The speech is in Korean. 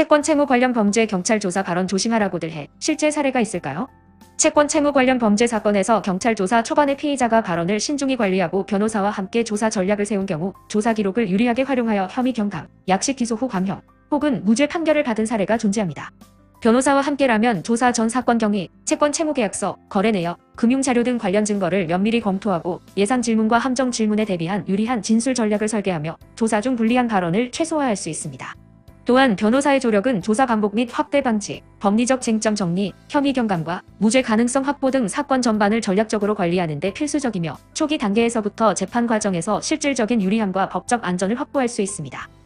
채권 채무 관련 범죄 경찰 조사 발언 조심하라고들 해 실제 사례가 있을까요? 채권 채무 관련 범죄 사건에서 경찰 조사 초반에 피의자가 발언을 신중히 관리하고 변호사와 함께 조사 전략을 세운 경우 조사 기록을 유리하게 활용하여 혐의 경감, 약식 기소 후 감형 혹은 무죄 판결을 받은 사례가 존재합니다. 변호사와 함께라면 조사 전 사건 경위, 채권 채무 계약서, 거래 내역, 금융 자료 등 관련 증거를 면밀히 검토하고 예상 질문과 함정 질문에 대비한 유리한 진술 전략을 설계하며 조사 중 불리한 발언을 최소화할 수 있습니다. 또한 변호사의 조력은 조사 반복 및 확대 방지, 법리적 쟁점 정리, 혐의 경감과 무죄 가능성 확보 등 사건 전반을 전략적으로 관리하는 데 필수적이며 초기 단계에서부터 재판 과정에서 실질적인 유리함과 법적 안전을 확보할 수 있습니다.